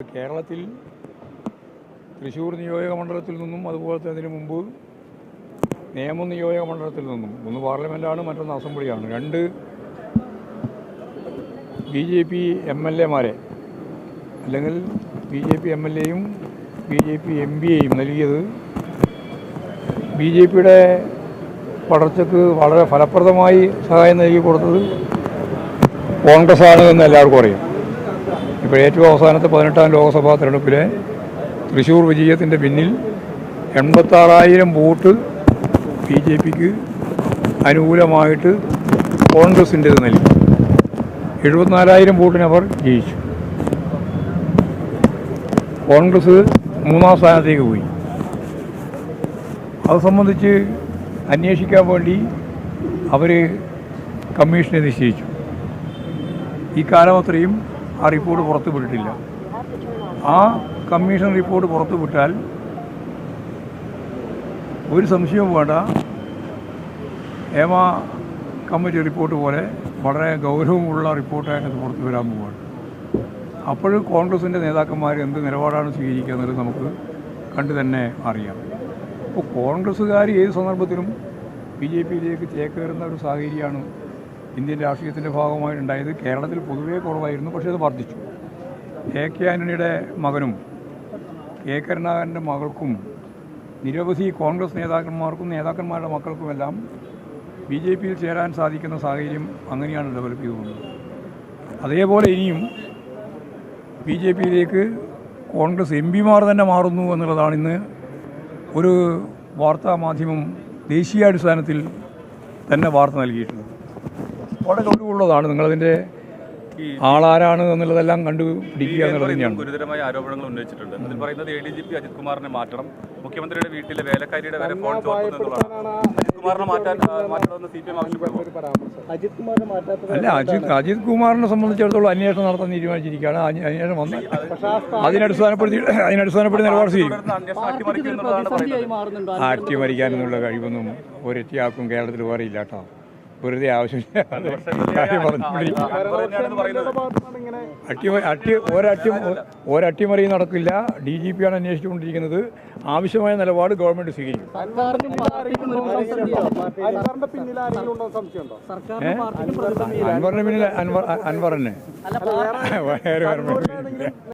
കേരളത്തിൽ തൃശ്ശൂർ നിയോജക മണ്ഡലത്തിൽ നിന്നും അതുപോലെ തന്നെ അതിന് മുമ്പ് നേമം നിയോജക മണ്ഡലത്തിൽ നിന്നും ഒന്ന് പാർലമെന്റാണ് മറ്റൊന്ന് അസംബ്ലിയാണ്. രണ്ട് B J P M L എമാരെ അല്ലെങ്കിൽ B J P M L എയും B J P M P എയും നൽകിയത് ബി ജെ പിയുടെ വളർച്ചയ്ക്ക് വളരെ ഫലപ്രദമായി സഹായം നൽകി കൊടുത്തത് കോൺഗ്രസ്സാണ് എന്ന് എല്ലാവർക്കും അറിയാം. ഇപ്പോൾ ഏറ്റവും അവസാനത്തെ പതിനെട്ടാം ലോക്സഭാ തെരഞ്ഞെടുപ്പിലെ തൃശ്ശൂർ വിജയത്തിന്റെ പിന്നിൽ എൺപത്താറായിരം വോട്ട് ബി ജെ പിക്ക് അനുകൂലമായിട്ട് കോൺഗ്രസിന്റേത് നൽകി. എഴുപത്തിനാലായിരം വോട്ടിന് അവർ ജയിച്ചു. കോൺഗ്രസ് മൂന്നാം സ്ഥാനത്തേക്ക് പോയി. അത് സംബന്ധിച്ച് അന്വേഷിക്കാൻ വേണ്ടി അവർ കമ്മീഷനെ നിശ്ചയിച്ചു. ഈ കാലം അത്രയും ആ റിപ്പോർട്ട് പുറത്തു വിട്ടിട്ടില്ല. ആ കമ്മീഷൻ റിപ്പോർട്ട് പുറത്തു വിട്ടാൽ ഒരു സംശയവും വേണ്ട. ഏമ കമ്മിറ്റി റിപ്പോർട്ട് പോലെ വളരെ ഗൗരവമുള്ള റിപ്പോർട്ടായിട്ട് അത് പുറത്തു വരാൻ പോവുകയാണ് അപ്പോൾ കോൺഗ്രസിന്റെ നേതാക്കന്മാർ എന്ത് നിലപാടാണ് സ്വീകരിക്കുക നമുക്ക് കണ്ടു തന്നെ അറിയാം. അപ്പോൾ കോൺഗ്രസ്സുകാർ ഏത് സന്ദർഭത്തിലും ബി ജെ പിയിലേക്ക് ചേക്കേറുന്ന ഒരു സാഹചര്യമാണ് ഇന്ത്യൻ രാഷ്ട്രീയത്തിന്റെ ഭാഗമായിട്ടുണ്ടായത് കേരളത്തിൽ പൊതുവേ കുറവായിരുന്നു പക്ഷേ അത് വർദ്ധിച്ചു. എ കെ ആന്റണിയുടെ മകനും കെ കരുണാകരന്റെ മകൾക്കും നിരവധി കോൺഗ്രസ് നേതാക്കന്മാർക്കും നേതാക്കന്മാരുടെ മക്കൾക്കുമെല്ലാം ബി ജെ പിയിൽ ചേരാൻ സാധിക്കുന്ന സാഹചര്യം അങ്ങനെയാണ് ഡെവലപ്പ് ചെയ്തുകൊണ്ടത് അതേപോലെ ഇനിയും ബി ജെ പിയിലേക്ക് കോൺഗ്രസ് എം പിമാർ തന്നെ മാറുന്നു എന്നുള്ളതാണ് ഇന്ന് ഒരു വാർത്താ മാധ്യമം ദേശീയാടിസ്ഥാനത്തിൽ തന്നെ വാർത്ത നൽകിയിട്ടുള്ളത്. വളരെ ഗൗരവമുള്ളതാണ് നിങ്ങളതിന്റെ ആളാരാണ് എന്നുള്ളതെല്ലാം കണ്ടുപിടിക്കുക എന്നുള്ളത് തന്നെയാണ് ഗുരുതരമായ ആരോപണങ്ങൾ ഉന്നയിച്ചിട്ടുണ്ട്. അതിൽ പറയുന്നത് A D G P Ajith കുമാറിനെ മാറ്റണം. മുഖ്യമന്ത്രിയുടെ വീട്ടിലെ വേലക്കാരിയുടെ വരെ ഫോൺ ചോർത്തുന്നതാണ് അജിത് കുമാറിനെ മാറ്റാൻ മാറ്റണമെന്ന് സി പി എം ആവശ്യപ്പെടുന്നു. അജിത് കുമാറിനെ അല്ല അജിത് അജിത് കുമാറിനെ സംബന്ധിച്ചിടത്തോളം അന്വേഷണം നടത്താൻ തീരുമാനിച്ചിരിക്കുകയാണ്. ആ അന്വേഷണം വന്ന് അതിനടിസ്ഥാനപ്പെടുത്തി അതിനടിസ്ഥാനപ്പെടുത്തി നിലപാട് സ്വീകരിക്കും. അട്ടിമറിക്കാനെന്നുള്ള കഴിവൊന്നും ഒരൊറ്റയാൾക്കും കേരളത്തിൽ വേറെ ഇല്ല കേട്ടോ. വെറുതെ ആവശ്യമില്ല അട്ടി അട്ടി ഒരട്ടി ഒരട്ടിമറി നടക്കില്ല. ഡി ജി പിയാണ് അന്വേഷിച്ചുകൊണ്ടിരിക്കുന്നത്. ആവശ്യമായ നിലപാട് ഗവൺമെന്റ് സ്വീകരിക്കും. അൻവറിന്. പിന്നിൽ അൻവർ അൻവർ വേറെ